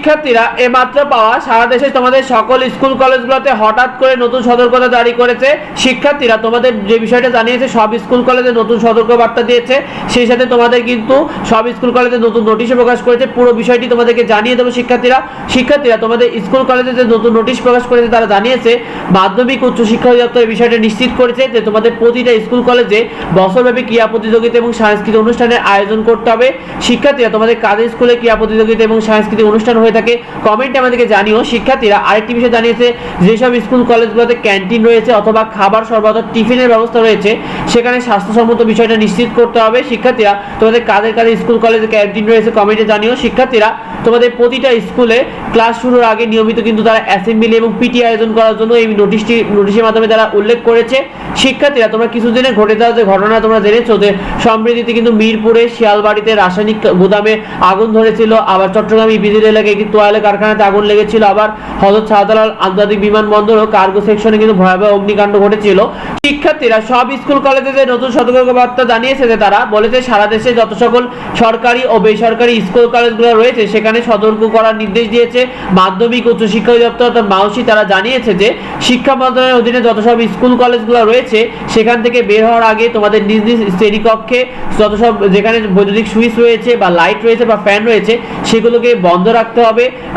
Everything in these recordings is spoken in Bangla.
শিক্ষার্থীরা এমাত্র পাওয়া সারা দেশে তোমাদের সকল স্কুল কলেজগুলোতে হঠাৎ করে নতুন সতর্কতা জারি করেছে। শিক্ষার্থীরা তোমাদের যে বিষয়টা জানিয়েছে, সব স্কুল কলেজে নতুন সতর্ক বার্তা দিয়েছে। সেই সাথে তোমাদের কিন্তু সব স্কুল কলেজে নতুন নোটিশও প্রকাশ করেছে। পুরো বিষয়টি তোমাদেরকে জানিয়ে দেবো শিক্ষার্থীরা। শিক্ষার্থীরা তোমাদের স্কুল কলেজে যে নতুন নোটিশ প্রকাশ করেছে, তারা জানিয়েছে, মাধ্যমিক উচ্চ শিক্ষা অধিদপ্তর এই বিষয়টা নিশ্চিত করেছে যে তোমাদের প্রতিটা স্কুল কলেজে বছরব্যাপী ক্রীড়া প্রতিযোগিতা এবং সাংস্কৃতিক অনুষ্ঠানের আয়োজন করতে হবে। শিক্ষার্থীরা তোমাদের কাজের স্কুলে ক্রীড়া প্রতিযোগিতা এবং সাংস্কৃতিক অনুষ্ঠান হয়ে থাকে। কমেন্টে আমাদেরকে জানিও। শিক্ষার্থীরা আরেকটি বিষয় জানিয়েছে, যেসব স্কুল, কলেজগুলোতে ক্যান্টিন রয়েছে অথবা খাবার সরবরাহ, টিফিনের ব্যবস্থা রয়েছে, সেখানে স্বাস্থ্যসম্মত বিষয়টা নিশ্চিত করতে হবে। শিক্ষার্থীরা, তোমাদের কাদের কাদের স্কুল, কলেজে ক্যান্টিন রয়েছে কমেন্টে জানিও। শিক্ষার্থীরা, তোমাদের প্রতিটা স্কুলে ক্লাস শুরুর আগে নিয়মিত কিন্তু তারা অ্যাসেম্বলি এবং পিটি আয়োজন করার জন্য এই নোটিশটি নোটিশের মাধ্যমে তারা উল্লেখ করেছে। শিক্ষার্থীরা, তোমরা কিছুদিনে ঘটে যাওয়া যে ঘটনা তোমরা জেনেছো যে সমৃদ্ধিতে কিন্তু মিরপুরে শিয়ালবাড়িতে রাসায়নিক গুদামে আগুন ধরেছিল, আবার চট্টগ্রাম ইপিজির এলাকায় একটি তোয়ালে কারখানাতে আগুন লেগেছিল। আবার হজরত শাহজালাল আন্তর্জাতিক বিমানবন্দর ও কার্গো সেকশনে কিন্তু ভয়াবহ অগ্নিকাণ্ড ঘটেছিল। শিক্ষার্থীরা সব স্কুল, কলেজে নতুন সতর্কবার্তা জানিয়েছে যে তারা বলেছে সারা দেশে যত সকল সরকারি ও বেসরকারি স্কুল, কলেজগুলো রয়েছে, সেখানে সতর্ক করার নির্দেশ দিয়েছে মাধ্যমিক উচ্চ শিক্ষা অধিদপ্তর। অর্থাৎ মাউসি তারা জানিয়েছে যে শিক্ষা মন্ত্রণালয়ের অধীনে যত সব স্কুল, কলেজগুলো রয়েছে, সেখান থেকে বের হওয়ার আগে তোমাদের নিজ নিজ শ্রেণীকক্ষে যত সব যেখানে বৈদ্যুতিক সুইচ রয়েছে বা লাইট রয়েছে বা ফ্যান রয়েছে, সেগুলোকে বন্ধ রাখতে হবে।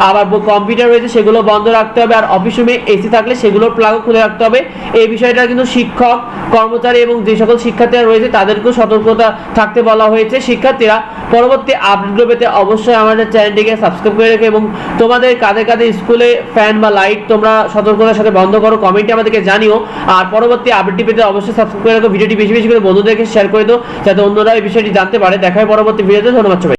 আবার কম্পিউটার রয়েছে, সেগুলো বন্ধ রাখতে হবে, আর অফিস রুমে এসি থাকলে সেগুলোর প্লাগও খুলে রাখতে হবে। এই বিষয়টা কিন্তু শিক্ষক, কর্মচারী এবং যে সকল শিক্ষার্থীরা রয়েছে, তাদেরকেও সতর্কতা থাকতে বলা হয়েছে। শিক্ষার্থীরা, পরবর্তী আপডেটগুলো পেতে অবশ্যই আমাদের চ্যানেলটিকে সাবস্ক্রাইব করে রেখো এবং তোমাদের কাদের কাদের স্কুলে ফ্যান বা লাইট তোমরা সতর্কতার সাথে বন্ধ করো কমেন্টে আমাদেরকে জানিও। আর পরবর্তী আপডেটটি পেতে অবশ্যই সাবস্ক্রাইব করে রাখো, ভিডিওটি বেশি বেশি করে বন্ধুদেরকে শেয়ার করে দাও, যাতে অন্যরা এই বিষয়টি জানতে পারে। দেখা হয় পরবর্তী ভিডিওতে ধন্যবাদ